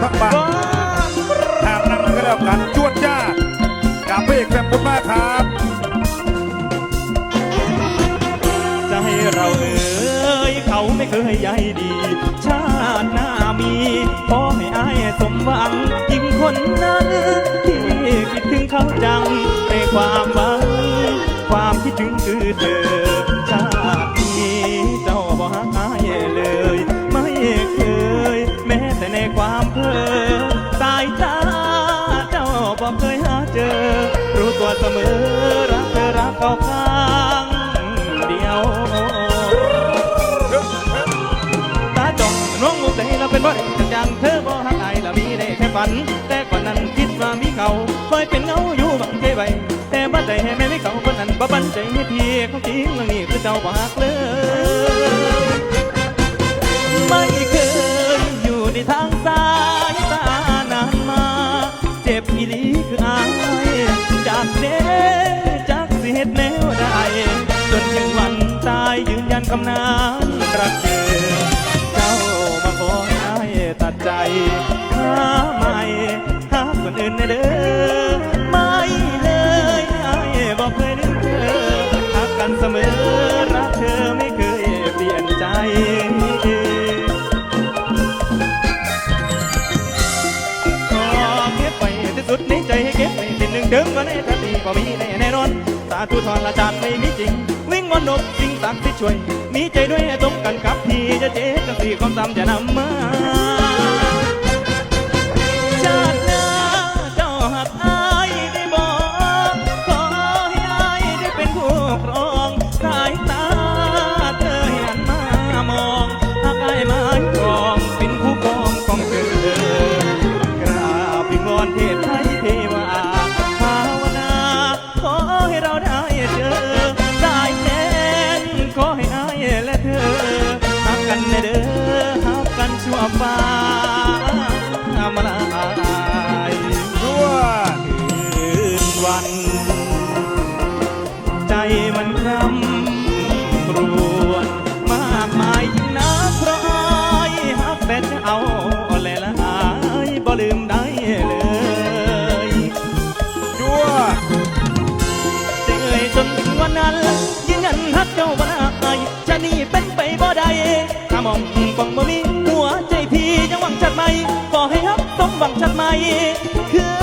ทั้งบ้านทางนั่งก็แล้วกันจวดจ้ากับพระเอกแซมบุญมากครับจะให้เราเอ่ยเขาไม่เคยใยดี ชาติหน้ามีขอให้อายสมหวังยิ่งคนนั้นที่คิดถึงเขาจังในความหวัง ความคิดถึงคือเธอ เจอ รู้ตัวเสมอรักเธอรักเขาข้างเดียวตาจ้องน้องมุใจเราเป็นบ่ได้จังจังเธอบ่หักอายละมีได้แค่ฝัน แต่ก่อนนั้นคิดว่ามีเขาคอยเป็นเงาอยู่บังใจไว้แต่บ่ใจให้แม่ไม่เขาคนนั้นบ่ปันใจให้พี่เขาจริงเรื่องนี้คือเจ้าบ่หักเลยไม่เคยอยู่ในทางสายตานานมา เจ็บอีหลี จนถึงวันตายยืนยันคำนานรักเธอเจ้ามาขอให้ตัดใจหาใหม่หาคนอื่นในเด้อไม่เลยอายบอกเคยลืมเธอหักกันเสมอรักเธอไม่เคยเปลี่ยนใจขอเก็บไว้ที่สุดในใจให้เก็บไว้เป็นหนึ่งเดิมก็ในทันทีก็มีแน่ ทุทอนสารละจานไม่มีจริง วิ่งวนนกสิ่งศักดิ์ที่ช่วย มีใจด้วยตรงกันกับพี่จะเจ๊กันสี่ความจำจะนำมาชาติหน้าเจ้าหักอายได้บอกขอให้อายได้เป็นผู้ครอง ขอให้อายและเธอหักกันเด้อหักกันชั่วฟ้ามาลายจวคืนวัน ใจมันคร่ำครวญมากมายยิ่งนักเพราะอายหักแต่จะเอาแลละอายบ่ลืมได้เลยจวเจยจนถึงวันนั้นยืนยันฮักเจ้า มองปังบ่มีหัวใจพี่ยังหวังชัดไหมขอให้ฮับสมหวังชัดไหมคือ